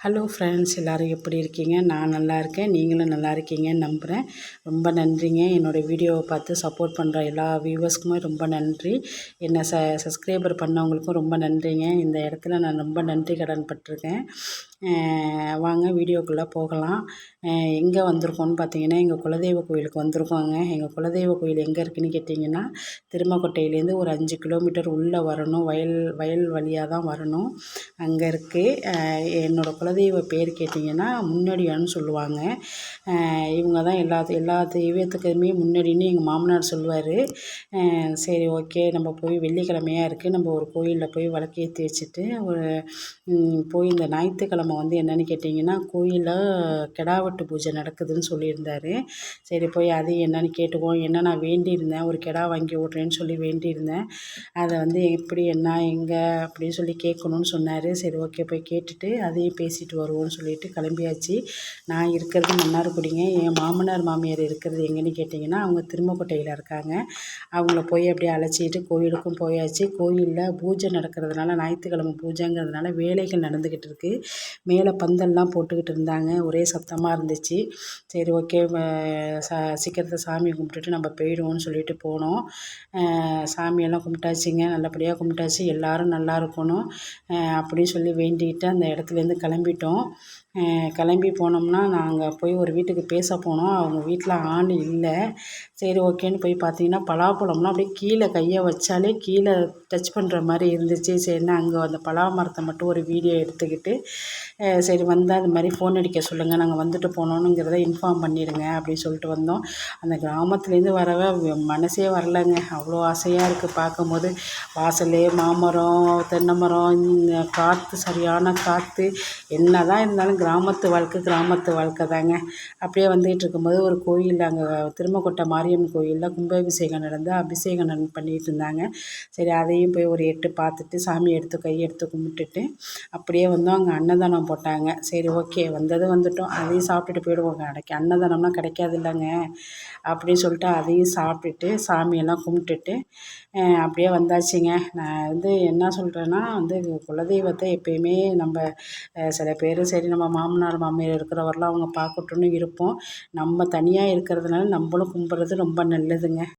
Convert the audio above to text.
Hello friends எல்லோரும் எப்படி இருக்கீங்க? நான் நல்லா இருக்கேன். நீங்களும் நல்லா இருக்கீங்கன்னு நம்புகிறேன் ரொம்ப நன்றிங்க. என்னோடய வீடியோவை பார்த்து சப்போர்ட் பண்ணுற எல்லா வியூவர்ஸ்க்குமே ரொம்ப நன்றி. என்னை ச சப்ஸ்கிரைபர் பண்ணவங்களுக்கும் ரொம்ப நன்றிங்க. இந்த இடத்துல நான் ரொம்ப நன்றி கடன் பட்டிருக்கேன். வாங்க வீடியோக்குள்ளே போகலாம். எங்கே வந்திருக்கோன்னு பார்த்தீங்கன்னா எங்கள் குலதெய்வ கோயிலுக்கு வந்திருக்கோங்க. எங்கள் குலதெய்வ கோயில் எங்கே இருக்குதுன்னு கேட்டிங்கன்னா திருமக்கொட்டையிலேருந்து ஒரு அஞ்சு கிலோமீட்டர் உள்ளே வரணும். வயல் வயல் வழியாக தான் வரணும். அங்கே இருக்குது என்னோடய குலதெய்வ பேர் கேட்டிங்கன்னா முன்னடியான்னு சொல்லுவாங்க. இவங்க தான் எல்லா எல்லா தெய்வத்துக்குமே முன்னாடின்னு எங்கள் மாமனார் சொல்லுவார். சரி ஓகே. நம்ம போய் வெள்ளிக்கிழமையாக இருக்குது நம்ம ஒரு கோயிலில் போய் விளக்கேற்றி வச்சுட்டு ஒரு போய் இந்த ஞாயிற்றுக்கிழமை நம்ம வந்து என்னென்னு கேட்டிங்கன்னா கோயிலில் கெடாவெட்டு பூஜை நடக்குதுன்னு சொல்லியிருந்தாரு. சரி போய் அதையும் என்னென்னு கேட்டுக்குவோம். என்ன நான் வேண்டியிருந்தேன்? ஒரு கெடா வாங்கி விட்றேன்னு சொல்லி வேண்டியிருந்தேன். அதை வந்து எப்படி என்ன எங்கே அப்படின்னு சொல்லி கேட்கணுன்னு சொன்னார். சரி ஓகே போய் கேட்டுட்டு அதையும் பேசிட்டு வருவோம்னு சொல்லிட்டு கிளம்பியாச்சு. நான் இருக்கிறது மன்னார்குடிங்க. என் மாமனார் மாமியார் இருக்கிறது எங்கேன்னு கேட்டிங்கன்னா அவங்க திருமக்கோட்டையில் இருக்காங்க. அவங்கள போய் அப்படியே அழைச்சிட்டு கோயிலுக்கும் போயாச்சு. கோயிலில் பூஜை நடக்கிறதுனால ஞாயிற்றுக்கிழமை பூஜைங்கிறதுனால வேலைகள் நடந்துக்கிட்டு இருக்குது மேலே பந்தல்லாம் போட்டுக்கிட்டு இருந்தாங்க. ஒரே சத்தமாக இருந்துச்சு. சரி ஓகே. சா சீக்கிரத்தை சாமி கும்பிட்டுட்டு நம்ம போயிடுவோம்னு சொல்லிட்டு போனோம். சாமியெல்லாம் கும்பிட்டாச்சுங்க. நல்லபடியாக கும்பிட்டாச்சு. எல்லோரும் நல்லா இருக்கணும். அப்படின்னு சொல்லி வேண்டிக்கிட்டு அந்த இடத்துலேருந்து கிளம்பிட்டோம். கிளம்பி போனோம்னா நாங்கள் போய் ஒரு வீட்டுக்கு பேச போனோம். அவங்க வீட்டில் ஆள் இல்லை. சரி ஓகேன்னு போய் பார்த்தீங்கன்னா பலாப்பழம்லாம் அப்படியே கீழே கையை வச்சாலே கீழே டச் பண்ணுற மாதிரி இருந்துச்சு. சரின்னு அங்கே அந்த பலா மரத்தை மட்டும் ஒரு வீடியோ எடுத்துக்கிட்டு சரி வந்தால் அது மாதிரி ஃபோன் அடிக்க சொல்லுங்கள் நாங்கள் வந்துட்டு போனோனுங்கிறத இன்ஃபார்ம் பண்ணிடுங்க அப்படின்னு சொல்லிட்டு வந்தோம். அந்த கிராமத்துலேருந்து வரவே மனசே வரலைங்க. அவ்வளோ ஆசையாக இருக்குது பார்க்கும்போது. வாசல் மாமரம் தென்னை மரம் காற்று சரியான காற்று என்ன தான் இருந்தாலும் கிராமத்து வாழ்க்கை கிராமத்து வாழ்க்கை தாங்க. அப்படியே வந்துகிட்டு இருக்கும்போது ஒரு கோயில் அங்கே திருமக்கொட்டை மாரியம்மன் கோயிலில் கும்பாபிஷேகம் நடந்து அபிஷேகம் பண்ணிகிட்டு இருந்தாங்க. சரி அதையும் போய் ஒரு எட்டு பார்த்துட்டு சாமி எடுத்து கையெடுத்து எடுத்து கும்பிட்டுட்டு அப்படியே வந்தோம். அங்கே அன்னதானம் போட்டாங்க. சரி ஓகே வந்தது வந்துட்டோம். அதையும் சாப்பிட்டுட்டு போயிடுவோங்க. கிடைக்க அன்னதானம்லாம் கிடைக்காது இல்லைங்க அப்படின்னு சொல்லிட்டு அதையும் சாப்பிட்டுட்டு சாமியெல்லாம் கும்பிட்டுட்டு அப்படியே வந்தாச்சுங்க. நான் வந்து என்ன சொல்கிறேன்னா வந்து குலதெய்வத்தை எப்பயுமே நம்ம சில பேர் சரி நம்ம மாமனார் மாமியார் இருக்கிறவரெலாம் அவங்க பார்க்கட்டுன்னு இருப்போம். நம்ம தனியாக இருக்கிறதுனால நம்மளும் கும்பிட்றது ரொம்ப நல்லதுங்க.